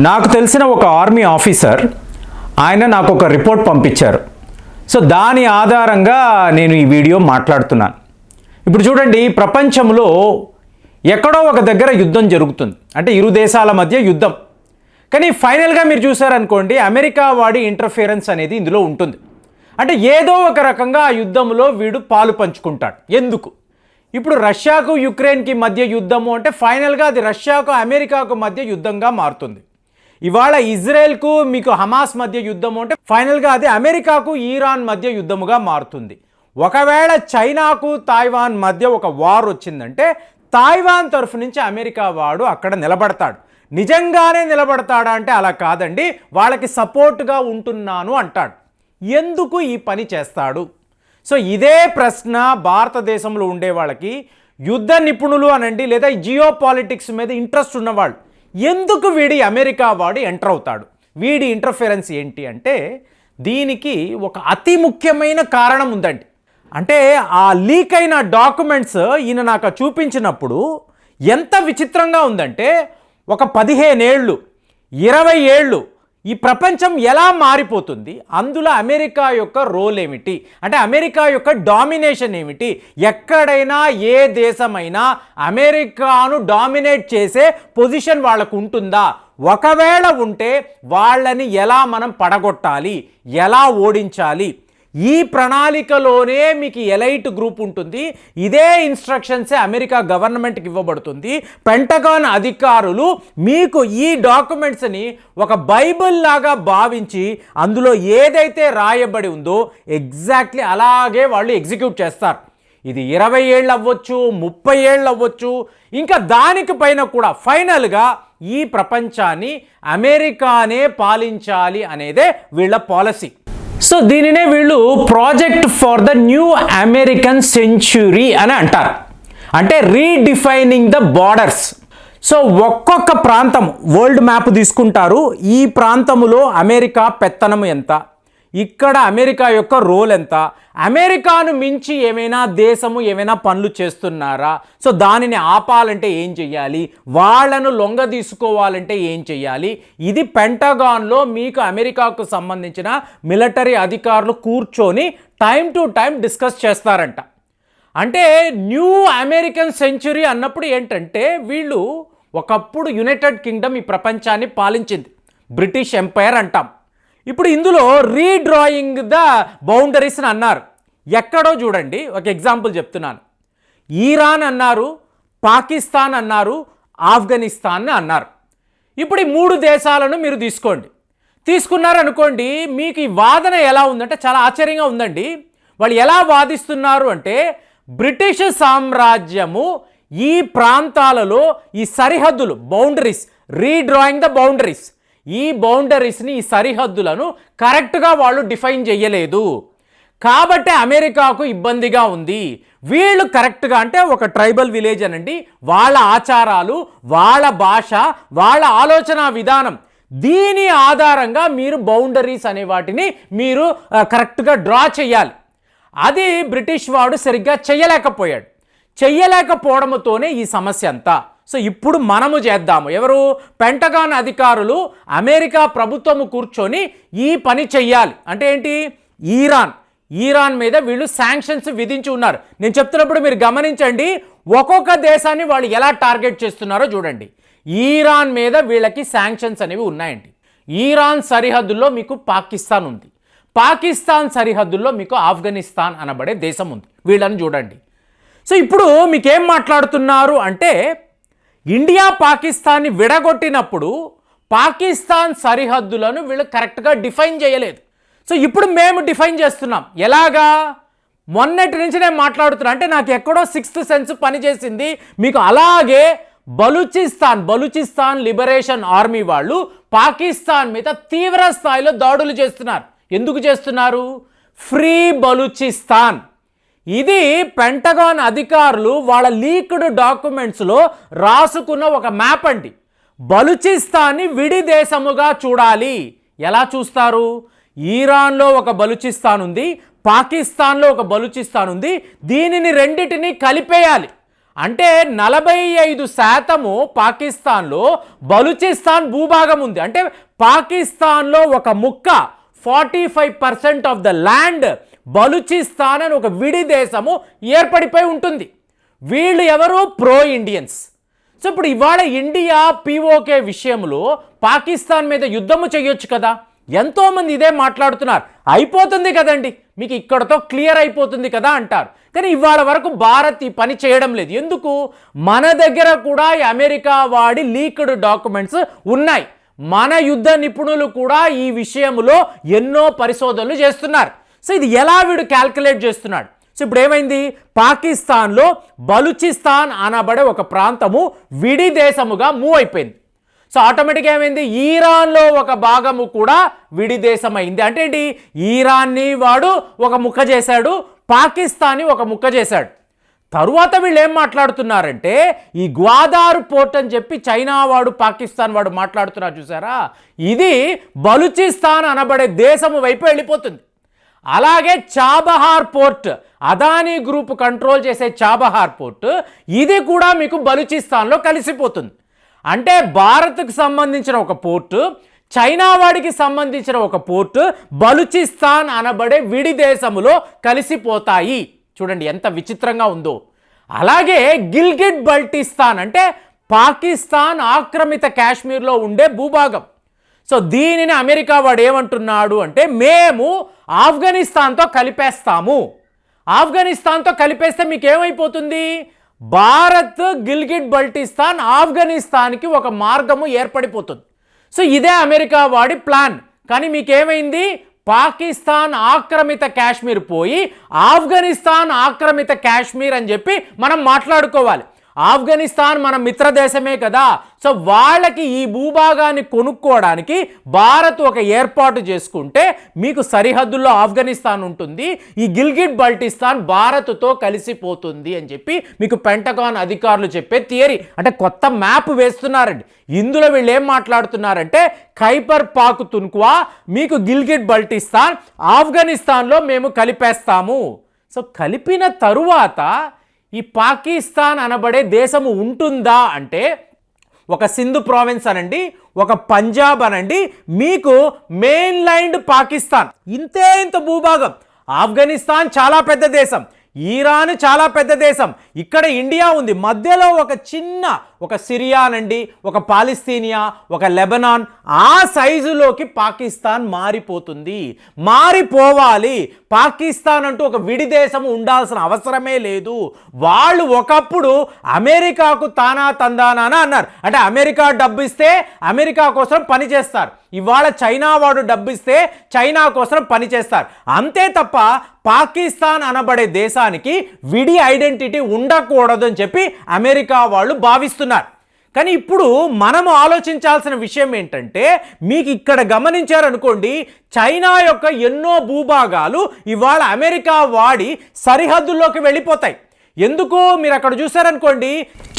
నాకు తెలిసిన ఒక ఆర్మీ ఆఫీసర్ ఆయన నాకు ఒక రిపోర్ట్ పంపించారు. సో దాని ఆధారంగా నేను ఈ వీడియో మాట్లాడుతున్నాను. ఇప్పుడు చూడండి ప్రపంచంలో ఎక్కడో ఒక దగ్గర యుద్ధం జరుగుతుంది. అంటే ఇరు దేశాల మధ్య యుద్ధం. కానీ ఫైనల్గా మీరు చూసారనుకోండి అమెరికా వాడి ఇంటర్ఫియరెన్స్ అనేది ఇందులో ఉంటుంది. అంటే ఏదో ఒక రకంగా ఆ యుద్ధంలో వీడు పాలు పంచుకుంటాడు. ఎందుకు? ఇప్పుడు రష్యాకు యుక్రెయిన్కి మధ్య యుద్ధము అంటే ఫైనల్గా అది రష్యాకు అమెరికాకు మధ్య యుద్ధంగా మారుతుంది. ఇవాళ ఇజ్రాయెల్కు మీకు హమాస్ మధ్య యుద్ధము అంటే ఫైనల్గా అది అమెరికాకు ఈరాన్ మధ్య యుద్ధముగా మారుతుంది. ఒకవేళ చైనాకు తాయివాన్ మధ్య ఒక వార్ వచ్చిందంటే తాయివాన్ తరఫు నుంచి అమెరికా వాడు అక్కడ నిలబడతాడు. నిజంగానే నిలబడతాడా అంటే అలా కాదండి. వాళ్ళకి సపోర్ట్గా ఉంటున్నాను అంటాడు. ఎందుకు ఈ పని చేస్తాడు? సో ఇదే ప్రశ్న భారతదేశంలో ఉండే వాళ్ళకి యుద్ధ నిపుణులు అనండి లేదా జియో పాలిటిక్స్ మీద ఇంట్రెస్ట్ ఉన్నవాళ్ళు ఎందుకు వీడి అమెరికా వాడు ఎంటర్ అవుతాడు? వీడి ఇంటర్ఫిరెన్స్ ఏంటి అంటే దీనికి ఒక అతి ముఖ్యమైన కారణం ఉందండి. అంటే ఆ లీక్ అయిన డాక్యుమెంట్స్ ఈయన నాకు చూపించినప్పుడు ఎంత విచిత్రంగా ఉందంటే ఒక పదిహేనేళ్ళు ఇరవై ఏళ్ళు ఈ ప్రపంచం ఎలా మారిపోతుంది? అందులో అమెరికా యొక్క రోల్ ఏమిటి? అంటే అమెరికా యొక్క డామినేషన్ ఏమిటి? ఎక్కడైనా ఏ దేశమైనా అమెరికాను డామినేట్ చేసే పొజిషన్ వాళ్ళకు ఉంటుందా? ఒకవేళ ఉంటే వాళ్ళని ఎలా మనం పడగొట్టాలి? ఎలా ఓడించాలి? ఈ ప్రణాళికలోనే మీకు ఎలైట్ గ్రూప్ ఉంటుంది. ఇదే ఇన్స్ట్రక్షన్సే అమెరికా గవర్నమెంట్కి ఇవ్వబడుతుంది. పెంటగాన్ అధికారులు మీకు ఈ డాక్యుమెంట్స్ని ఒక బైబిల్ లాగా భావించి అందులో ఏదైతే రాయబడి ఉందో ఎగ్జాక్ట్లీ అలాగే వాళ్ళు ఎగ్జిక్యూట్ చేస్తారు. ఇది ఇరవై ఏళ్ళు అవ్వచ్చు ముప్పై ఏళ్ళు అవ్వచ్చు ఇంకా దానికి పైన కూడా ఫైనల్గా ఈ ప్రపంచాన్ని అమెరికానే పాలించాలి అనేదే వీళ్ళ పాలసీ. సో దీనినే వీళ్ళు project for the new American century అని అంటారు. అంటే రీడిఫైనింగ్ ద బార్డర్స్. సో ఒక్కొక్క ప్రాంతం వరల్డ్ మ్యాప్ తీసుకుంటారు. ఈ ప్రాంతములో అమెరికా పెత్తనం ఎంత? ఇక్కడ అమెరికా యొక్క రోల్ ఎంత? అమెరికాను మించి ఏమైనా దేశము ఏమైనా పనులు చేస్తున్నారా? సో దానిని ఆపాలంటే ఏం చెయ్యాలి? వాళ్ళను లొంగ తీసుకోవాలంటే ఏం చెయ్యాలి? ఇది పెంటగాన్లో మీకు అమెరికాకు సంబంధించిన మిలిటరీ అధికారులు కూర్చొని టైం టు టైం డిస్కస్ చేస్తారంట. అంటే న్యూ అమెరికన్ సెంచురీ అన్నప్పుడు ఏంటంటే వీళ్ళు ఒకప్పుడు యునైటెడ్ కింగ్డమ్ ఈ ప్రపంచాన్ని పాలించింది. బ్రిటిష్ ఎంపైర్ అంటాం. ఇప్పుడు ఇందులో రీడ్రాయింగ్ ద బౌండరీస్ని అన్నారు. ఎక్కడో చూడండి ఒక ఎగ్జాంపుల్ చెప్తున్నాను. ఈరాన్ అన్నారు పాకిస్తాన్ అన్నారు ఆఫ్ఘనిస్తాన్ అన్నారు. ఇప్పుడు ఈ మూడు దేశాలను మీరు తీసుకోండి. తీసుకున్నారనుకోండి మీకు ఈ వాదన ఎలా ఉందంటే చాలా ఆశ్చర్యంగా ఉందండి. వాళ్ళు ఎలా వాదిస్తున్నారు అంటే బ్రిటిష్ సామ్రాజ్యము ఈ ప్రాంతాలలో ఈ సరిహద్దులు బౌండరీస్ రీడ్రాయింగ్ ద బౌండరీస్ ఈ బౌండరీస్ని ఈ సరిహద్దులను కరెక్ట్గా వాళ్ళు డిఫైన్ చేయలేదు. కాబట్టి అమెరికాకు ఇబ్బందిగా ఉంది. వీళ్ళు కరెక్ట్గా అంటే ఒక ట్రైబల్ విలేజ్ అనండి వాళ్ళ ఆచారాలు వాళ్ళ భాష వాళ్ళ ఆలోచన విధానం. దీని ఆధారంగా మీరు బౌండరీస్ అనే వాటిని మీరు కరెక్ట్గా డ్రా చేయాలి. అది బ్రిటిష్ వాడు సరిగ్గా చేయలేకపోయాడు. చెయ్యలేకపోవడంతోనే ఈ సమస్య అంతా. సో ఇప్పుడు మనము చేద్దాము. ఎవరు? పెంటగాన్ అధికారులు అమెరికా ప్రభుత్వము కూర్చొని ఈ పని చెయ్యాలి. అంటే ఏంటి? ఈరాన్. ఈరాన్ మీద వీళ్ళు శాంక్షన్స్ విధించి ఉన్నారు. నేను చెప్తున్నప్పుడు మీరు గమనించండి ఒక్కొక్క దేశాన్ని వాళ్ళు ఎలా టార్గెట్ చేస్తున్నారో చూడండి. ఈరాన్ మీద వీళ్ళకి శాంక్షన్స్ అనేవి ఉన్నాయండి. ఈరాన్ సరిహద్దుల్లో మీకు పాకిస్తాన్ ఉంది. పాకిస్తాన్ సరిహద్దుల్లో మీకు ఆఫ్ఘనిస్తాన్ అనబడే దేశం ఉంది. వీళ్ళని చూడండి. సో ఇప్పుడు మీకేం మాట్లాడుతున్నారు అంటే ఇండియా పాకిస్తాన్ని విడగొట్టినప్పుడు పాకిస్తాన్ సరిహద్దులను వీళ్ళు కరెక్ట్గా డిఫైన్ చేయలేదు. సో ఇప్పుడు మేము డిఫైన్ చేస్తున్నాం. ఎలాగా? మొన్నటి నుంచి నేను మాట్లాడుతున్నా. అంటే నాకు ఎక్కడో సిక్స్త్ సెన్స్ పనిచేసింది మీకు అలాగే బలూచిస్తాన్ బలూచిస్తాన్ లిబరేషన్ ఆర్మీ వాళ్ళు పాకిస్తాన్ మీద తీవ్ర స్థాయిలో దాడులు చేస్తున్నారు. ఎందుకు చేస్తున్నారు? ఫ్రీ బలూచిస్తాన్. ఇది పెంటగాన్ అధికారులు వాళ్ళ లీక్డ్ డాక్యుమెంట్స్లో రాసుకున్న ఒక మ్యాప్ అండి. బలుచిస్తాన్ని విడి దేశముగా చూడాలి. ఎలా చూస్తారు? ఈరాన్లో ఒక బలుచిస్తాన్ ఉంది పాకిస్తాన్లో ఒక బలుచిస్తాన్ ఉంది దీనిని రెండిటిని కలిపేయాలి. అంటే నలభై ఐదు శాతము పాకిస్తాన్లో బలుచిస్తాన్ భూభాగం ఉంది. అంటే పాకిస్తాన్లో ఒక ముక్క forty five percent of the land Balochistan అని ఒక విడి దేశము ఏర్పడిపోయి ఉంటుంది. వీళ్ళు ఎవరు? Pro Indians. సో ఇప్పుడు ఇవాళ ఇండియా పీఓకే విషయంలో పాకిస్తాన్ మీద యుద్ధము చేయొచ్చు కదా? ఎంతోమంది ఇదే మాట్లాడుతున్నారు. అయిపోతుంది కదండి. మీకు ఇక్కడతో క్లియర్ అయిపోతుంది కదా అంటారు. కానీ ఇవాళ వరకు భారత్ ఈ పని చేయడం లేదు. ఎందుకు? మన దగ్గర కూడా ఈ అమెరికా వాడి లీక్డ్ డాక్యుమెంట్స్ ఉన్నాయి. మన యుద్ధ నిపుణులు కూడా ఈ విషయంలో ఎన్నో పరిశోధనలు చేస్తున్నారు. సో ఇది ఎలా వీడు క్యాల్కులేట్ చేస్తున్నాడు? సో ఇప్పుడు ఏమైంది పాకిస్తాన్లో బలూచిస్తాన్ అనబడే ఒక ప్రాంతము విడి దేశముగా మూవ్ అయిపోయింది. సో ఆటోమేటిక్గా ఏమైంది? ఈరాన్లో ఒక భాగము కూడా విడి అంటే ఏంటి? ఈరాన్ని వాడు ఒక ముక్క చేశాడు పాకిస్తాన్ని ఒక ముక్క చేశాడు. తరువాత వీళ్ళు ఏం మాట్లాడుతున్నారంటే ఈ గ్వాదారు పోర్ట్ అని చెప్పి చైనా వాడు పాకిస్తాన్ వాడు మాట్లాడుతున్నారు చూసారా? ఇది బలూచిస్తాన్ అనబడే దేశము వైపు వెళ్ళిపోతుంది. అలాగే Chabahar port Adani group control చేసే చాబహార్ పోర్ట్ ఇది కూడా మీకు బలూచిస్తాన్లో కలిసిపోతుంది. అంటే భారత్కు సంబంధించిన ఒక పోర్టు చైనా వాడికి సంబంధించిన ఒక పోర్టు బలూచిస్తాన్ అనబడే విడి దేశములో కలిసిపోతాయి. చూడండి ఎంత విచిత్రంగా ఉందో. అలాగే గిల్గిట్ బల్టిస్తాన్ అంటే పాకిస్తాన్ ఆక్రమిత కాశ్మీర్లో ఉండే భూభాగం. సో దీనిని అమెరికా వాడు ఏమంటున్నాడు అంటే మేము ఆఫ్ఘనిస్తాన్తో కలిపేస్తాము. ఆఫ్ఘనిస్తాన్తో కలిపేస్తే మీకు ఏమైపోతుంది భారత్ గిల్గిట్ బల్టిస్తాన్ ఆఫ్ఘనిస్తాన్కి ఒక మార్గము ఏర్పడిపోతుంది. సో ఇదే అమెరికా వాడి ప్లాన్. కానీ మీకేమైంది? పాకిస్తాన్ ఆక్రమిత కాశ్మీర్ పోయి ఆఫ్ఘనిస్తాన్ ఆక్రమిత కాశ్మీర్ అని చెప్పి మనం మాట్లాడుకోవాలి. ఆఫ్ఘనిస్తాన్ మన మిత్ర దేశమే కదా. సో వాళ్ళకి ఈ భూభాగాన్ని కొనుక్కోవడానికి భారత్ ఒక ఏర్పాటు చేసుకుంటే మీకు సరిహద్దుల్లో ఆఫ్ఘనిస్తాన్ ఉంటుంది ఈ గిల్గిట్ బల్టిస్తాన్ భారత్తో కలిసిపోతుంది అని చెప్పి మీకు పెంటగాన్ అధికారులు చెప్పే థియరీ. అంటే కొత్త మ్యాప్ వేస్తున్నారండి. ఇందులో వీళ్ళు ఏం మాట్లాడుతున్నారంటే ఖైపర్ పాకు తున్క్వా మీకు గిల్గిట్ బల్టిస్తాన్ ఆఫ్ఘనిస్తాన్లో మేము కలిపేస్తాము. సో కలిపిన తరువాత ఈ పాకిస్తాన్ అనబడే దేశము ఉంటుందా అంటే ఒక సింధు ప్రావిన్స్ అనండి ఒక పంజాబ్ అనండి మీకు మెయిన్ లైన్డ్ పాకిస్తాన్. ఇంతే ఇంత భూభాగం. ఆఫ్ఘనిస్తాన్ చాలా పెద్ద దేశం. ఈరాన్ చాలా పెద్ద దేశం. ఇక్కడ ఇండియా ఉంది. మధ్యలో ఒక చిన్న ఒక సిరియా నుండి ఒక పాలిస్తీనియా ఒక లెబనాన్ ఆ సైజులోకి పాకిస్తాన్ మారిపోతుంది. మారిపోవాలి. పాకిస్తాన్ అంటూ ఒక విడిదేశం ఉండాల్సిన అవసరమే లేదు. వాళ్ళు ఒకప్పుడు అమెరికాకు తానా తందానా అన్నారు. అంటే అమెరికా డబ్బు ఇస్తే అమెరికా కోసం పనిచేస్తారు ఇవాళ చైనా వాడు డబ్బిస్తే చైనా కోసం పనిచేస్తారు అంతే తప్ప పాకిస్తాన్ అనబడే దేశానికి విడి ఐడెంటిటీ ఉండకూడదు అని చెప్పి అమెరికా వాళ్ళు భావిస్తున్నారు. కానీ ఇప్పుడు మనము ఆలోచించాల్సిన విషయం ఏంటంటే మీకు ఇక్కడ గమనించారనుకోండి చైనా యొక్క ఎన్నో భూభాగాలు ఇవాళ అమెరికా వాడి సరిహద్దుల్లోకి వెళ్ళిపోతాయి. ఎందుకు? మీరు అక్కడ చూసారనుకోండి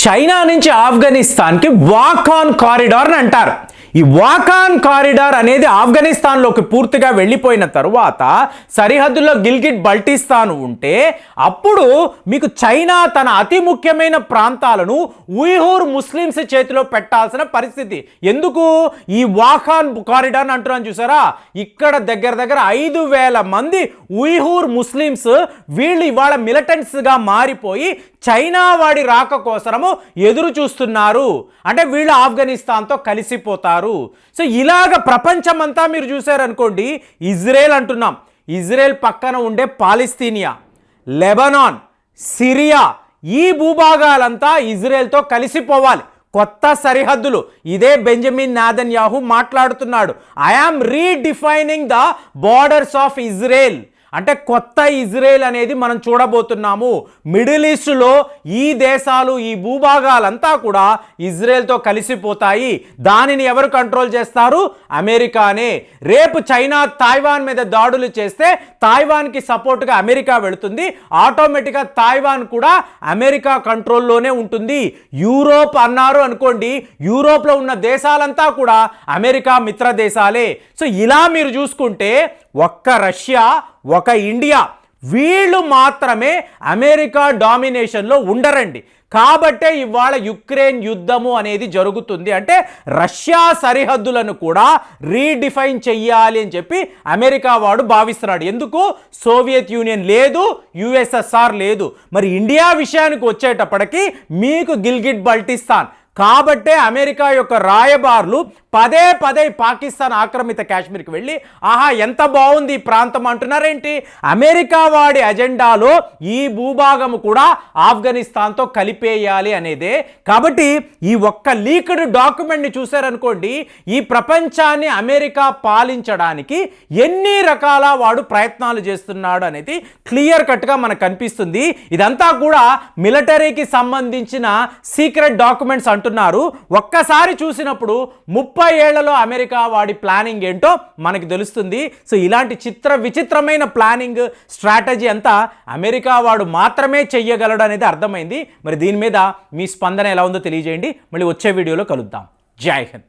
చైనా నుంచి ఆఫ్ఘనిస్తాన్కి వాక్ ఆన్ కారిడార్ అని అంటారు. ఈ వాకాన్ కారిడార్ అనేది ఆఫ్ఘనిస్తాన్లోకి పూర్తిగా వెళ్ళిపోయిన తరువాత సరిహద్దులో గిల్గిట్ బల్టిస్తాన్ ఉంటే అప్పుడు మీకు చైనా తన అతి ముఖ్యమైన ప్రాంతాలను ఉయ్హూర్ ముస్లిమ్స్ చేతిలో పెట్టాల్సిన పరిస్థితి. ఎందుకు? ఈ వాకాన్ కారిడార్ అంటున్నాను చూసారా? ఇక్కడ దగ్గర దగ్గర ఐదు వేల మంది ఉయ్హూర్ ముస్లిమ్స్ వీళ్ళు ఇవాళ మిలిటెంట్స్గా మారిపోయి చైనా వాడి రాక కోసము ఎదురు చూస్తున్నారు. అంటే వీళ్ళు ఆఫ్ఘనిస్తాన్తో కలిసిపోతారు. సో ఇలాగ ప్రపంచమంతా మీరు చూసారనుకోండి ఇజ్రాయెల్ అంటున్నాం. ఇజ్రాయెల్ పక్కన ఉండే పాలిస్తీనియా లెబనాన్ సిరియా ఈ భూభాగాలంతా ఇజ్రాయెల్తో కలిసిపోవాలి. కొత్త సరిహద్దులు. ఇదే బెంజమిన్ నాదన్ యాహు మాట్లాడుతున్నాడు I am redefining the borders of Israel అంటే కొత్త ఇజ్రాయెల్ అనేది మనం చూడబోతున్నాము. మిడిల్ ఈస్ట్లో ఈ దేశాలు ఈ భూభాగాలంతా కూడా ఇజ్రాయెల్తో కలిసిపోతాయి. దానిని ఎవరు కంట్రోల్ చేస్తారు? అమెరికానే. రేపు చైనా తాయివాన్ మీద దాడులు చేస్తే తాయివాన్కి సపోర్ట్గా అమెరికా వెళుతుంది. ఆటోమేటిక్గా తాయివాన్ కూడా అమెరికా కంట్రోల్లోనే ఉంటుంది. యూరోప్ అన్నారు అనుకోండి యూరోప్లో ఉన్న దేశాలంతా కూడా అమెరికా మిత్ర దేశాలే సో ఇలా మీరు చూసుకుంటే ఒక్క రష్యా ఒక ఇండియా వీళ్ళు మాత్రమే అమెరికా డామినేషన్లో ఉండరండి. కాబట్టే ఇవాళ యుక్రెయిన్ యుద్ధము అనేది జరుగుతుంది. అంటే రష్యా సరిహద్దులను కూడా రీడిఫైన్ చెయ్యాలి అని చెప్పి అమెరికా వాడు భావిస్తున్నాడు. ఎందుకు? సోవియత్ యూనియన్ లేదు యుఎస్ఎస్ఆర్ లేదు. మరి ఇండియా విషయానికి వచ్చేటప్పటికి మీకు గిల్గిట్ బల్టిస్తాన్ కాబట్టే అమెరికా యొక్క రాయబార్లు పదే పదే పాకిస్తాన్ ఆక్రమిత కాశ్మీర్కి వెళ్ళి ఆహా ఎంత బాగుంది ఈ ప్రాంతం అంటున్నారేంటి? అమెరికా వాడి అజెండాలో ఈ భూభాగం కూడా ఆఫ్ఘనిస్తాన్తో కలిపేయాలి అనేదే. కాబట్టి ఈ ఒక్క లీక్డ్ డాక్యుమెంట్ని చూశారనుకోండి ఈ ప్రపంచాన్ని అమెరికా పాలించడానికి ఎన్ని రకాల వాడు ప్రయత్నాలు చేస్తున్నాడు అనేది క్లియర్ కట్గా మనకు కనిపిస్తుంది. ఇదంతా కూడా మిలిటరీకి సంబంధించిన సీక్రెట్ డాక్యుమెంట్స్ అంటున్నారు. ఒక్కసారి చూసినప్పుడు ముప్పై ఏళ్ళలో అమెరికా వాడి ప్లానింగ్ ఏంటో మనకి తెలుస్తుంది. సో ఇలాంటి చిత్ర విచిత్రమైన ప్లానింగ్ స్ట్రాటజీ అంతా అమెరికా వాడు మాత్రమే చెయ్యగలడు అనేది అర్థమైంది. మరి దీని మీద మీ స్పందన ఎలా ఉందో తెలియజేయండి. మళ్ళీ వచ్చే వీడియోలో కలుద్దాం. జై హింద్.